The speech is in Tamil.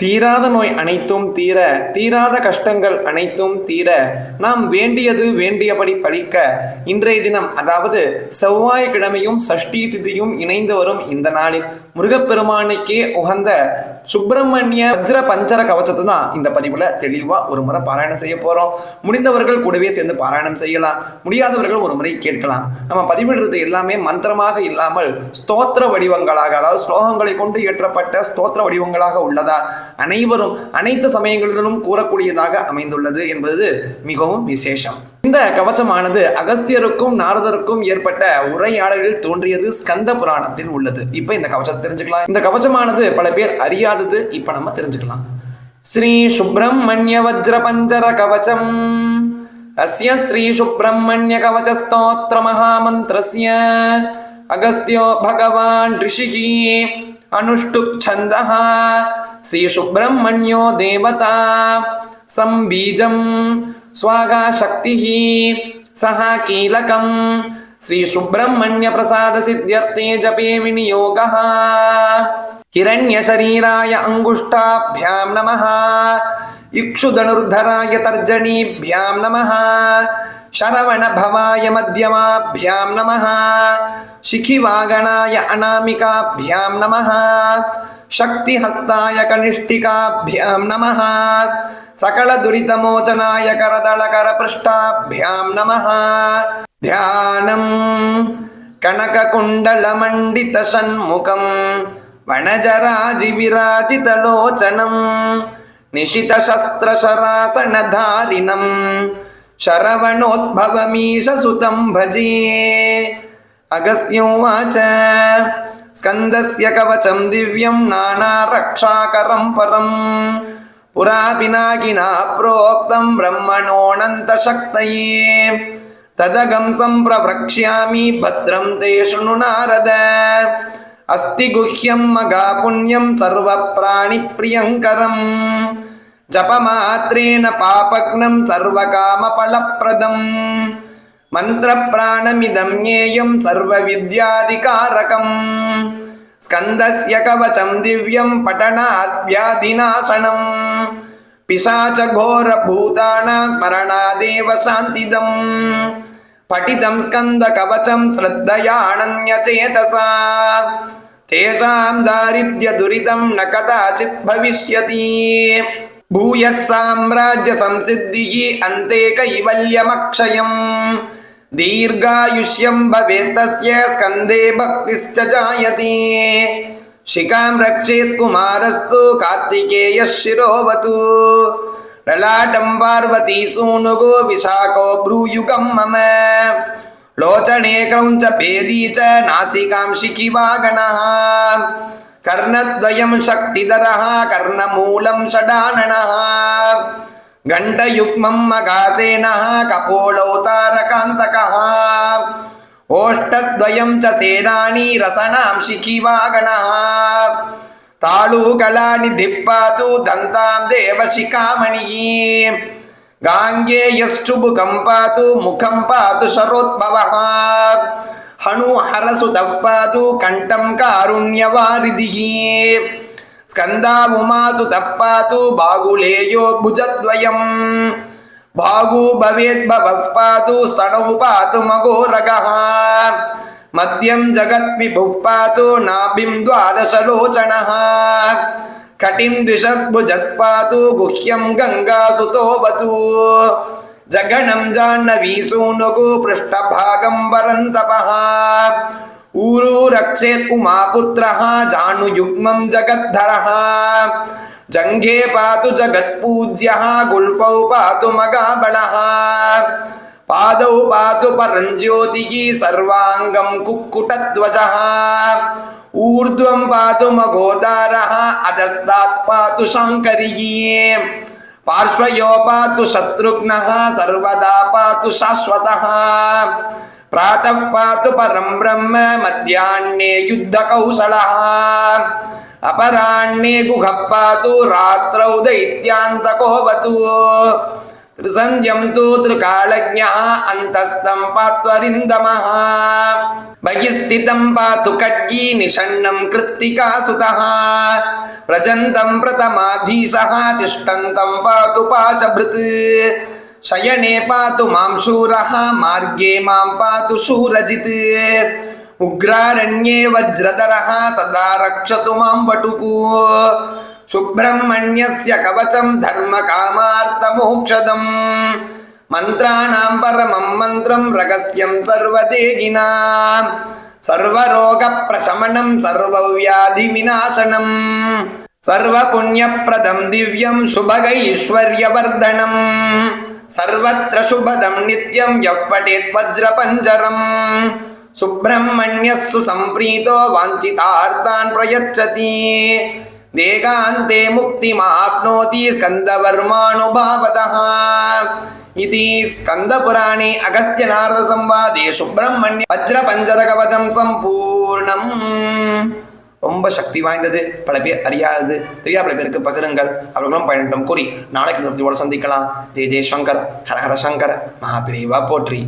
தீராத நோய் அனைத்தும் தீர தீராத கஷ்டங்கள் அனைத்தும் தீர நாம் வேண்டியது வேண்டியபடி பழிக்க இன்றைய தினம் அதாவது செவ்வாய்க்கிழமையும் சஷ்டி திதியும் இணைந்து வரும் இந்த நாளில் முருகப்பெருமானுக்கே உகந்த சுப்பிரமணிய வஜ்ர பஞ்சர கவச்சத்தை தான் இந்த பதிவுல தெளிவா ஒரு முறை பாராயணம் செய்ய போறோம். முடிந்தவர்கள் கூடவே சேர்ந்து பாராயணம் செய்யலாம். முடியாதவர்கள் ஒரு முறை கேட்கலாம். நம்ம பதிவிடுறது எல்லாமே மந்திரமாக இல்லாமல் ஸ்தோத்திர வடிவங்களாக அதாவது ஸ்லோகங்களை கொண்டு இயற்றப்பட்ட ஸ்தோத்திர வடிவங்களாக உள்ளதா? அனைவரும் அனைத்து சமயங்களிலும் கூறக்கூடியதாக அமைந்துள்ளது என்பது மிகவும் விசேஷம். இந்த கவச்சமானது அகஸ்தியருக்கும் நாரதருக்கும் ஏற்பட்ட உரையாடலில் தோன்றியது ஸ்கந்த புராணத்தில் உள்ளது. இப்ப இந்த கவச்சத்தை தெரிஞ்சுக்கலாம். இந்த கவச்சமானது பல பேர் அறியாதது. இப்ப நம்ம தெரிஞ்சுக்கலாம். ஸ்ரீ சுப்பிரமணிய வஜ்ர பஞ்சர கவச்சம் அஸ்ய ஸ்ரீ சுப்பிரமணிய கவச்ச ஸ்தோத்திர மகாமந்திரஸ்ய. அகஸ்தியோ பகவான் ரிஷிகி அனுஷ்டுப் స్వాగా శక్తి సహా కీలకం శ్రీ సుబ్రహ్మణ్య ప్రసాద సిద్ధ్యర్థే జపే వినియోగ హిరణ్య శరీరాయ అంగుష్టాభ్యాం నమ ఇక్షుధనుర్ధరాయ తర్జనీభ్యాం నమ శరవణ భవాయ మధ్యమాభ్యాం నమ శిఖివాగణాయ అనామికాభ్యాం నమ शक्तिहस्ताय कनिष्ठिकाभ्यां नमः सकलदुरितमोचनाय करदलकरपृष्ठाभ्यां नमः ध्यानं कनककुण्डलमण्डितषण्मुखं वनजराजिविराजितलोचनं निशितशस्त्रशरासनधारिणं शरवणोद्भवमीशसुतं भजे अगस्त्योवाच स्कन्दस्य कवचं दिव्यं नानारक्षाकरं परम् पुरा पिनाकिना प्रोक्तं ब्रह्मणोऽनन्तशक्तये तदगं सम्प्रवक्ष्यामि भद्रं ते शृणु नारद अस्ति गुह्यं मगापुण्यं सर्वप्राणिप्रियङ्करम् जपमात्रेण पापग्नं सर्वकामफलप्रदम् मन्त्रप्राणमिदं ज्ञेयं सर्वविद्याधिकारकम् स्कन्दस्य कवचं दिव्यं पठनाद्व्याधिनाशनम् पिशाचघोरभूतानां स्मरणादेव शान्तिदम् पठितं स्कन्दकवचं श्रद्धयाणन्यचेतसा तेषां दारिद्र्यदुरितं न कदाचित् भविष्यति भूयः साम्राज्यसंसिद्धिः अन्ते कैवल्यमक्षयम् दीर्घायुष्यं भवेत् तस्य स्कन्दे भक्तिश्च जायते शिखां रक्षेत् कुमारस्तु कार्तिकेयः शिरोवतु ललाटं पार्वती सूनुगो विशाखो भ्रूयुगं मम लोचने क्रौञ्च भेदी च नासिकां शिखिवागणः कर्णद्वयं शक्तिधरः कर्णमूलं षडाननः घण्टयुग्मं मघासेनः कपोलौतारकान्तकः ओष्ठद्वयं च सेनानी रसणां शिखिवागणः तालूकलानि धिप्पातु दन्तां देवशिखामणिः गाङ्गेयश्चुबुकं पातु मुखं पातु शरोद्भवः हनुहरसुतः पातु कण्ठं कारुण्यवारिधिः स्कन्दा उमासुतः पातु बाहुलेयो भुजद्वयम् बाहू भवेद्भवः पातु स्तनौ पातु मघोरगः मद्यं जगद्विभुः पातु नाभिं द्वादशलोचनः कटिं द्विषद्भुजत् पातु गुह्यं गङ्गासुतोऽवतु जगणं जाह्नवीसूनुगु पृष्ठभागं वरन्तपः ऊरू रक्षेत् उमापुत्रः जानुयुग्मं जगद्धरः। जङ्घे पातु जगत्पूज्यः, गुल्फौ पातु मगाबलः। पादौ पातु परञ्ज्योतिः, सर्वाङ्गं कुक्कुटध्वजः। ऊर्ध्वं पातु मघोदारः, अधस्तात् पातु शाङ्करिः। पार्श्वयो पातु शत्रुघ्नः, सर्वदा पातु शाश्वतः। प्रातः पातु परं ब्रह्म मध्याह्ने युद्धकौशलः अपराह्णे गुहः पातु रात्रौ दैत्यान्तकोऽवतु त्रिसन्ध्यं तु त्रिकालज्ञः अन्तस्तं पात्वरिन्दमः बहिस्थितं पातु खड्गी निषण्णं कृत्तिकासुतः प्रजन्तं प्रथमाधीशः तिष्ठन्तं पातु पाशभृत् சயனே பாத்து மாம் சூரஹா மார்கே மாம் பாத்து சூரஜித் உக்ராரண்யே வஜ்ரதரஹ சதா ரக்ஷது மாம் வட்டுகு சுப்பிரமணியஸ்ய கவசம் தர்ம காமார்த்த மோக்ஷதம் மந்திராணாம் பரமம் மந்திரம் ரகசியம் சர்வதேகினாம் சர்வரோக பிரசமணம் சர்வவியாதி விநாசனம் சர்வ புண்ணியப்பிரதம் திவ்யம் சுபக ஐஸ்வர்யவர்தனம் సర్వత్ర శుభదం నిత్యం యప్పటేత్వజ్రపంజరం సుబ్రహ్మణ్యస్సు సంప్రీతో వాంఛితార్థాన్ ప్రయచ్చతి. వేగాంతే ముక్తిమాప్నోతి స్కందవర్మానుభావత ఇది స్కందపురాణి అగస్త్య నారద సంవాదే సుబ్రహ్మణ్య వజ్రపంజర కవచం సంపూర్ణ ரொம்ப சக்தி வாய்ந்தது. பல பேர் அறியாதது தெரியாத பல பேருக்கு பகிருங்கள். அவர்களும் பயனிட்டம் கூறி நாளைக்கு நிறுத்தியோடு சந்திக்கலாம். ஜெய ஜெயசங்கர் ஹர ஹர சங்கர். மகாபிரிவா போற்றி.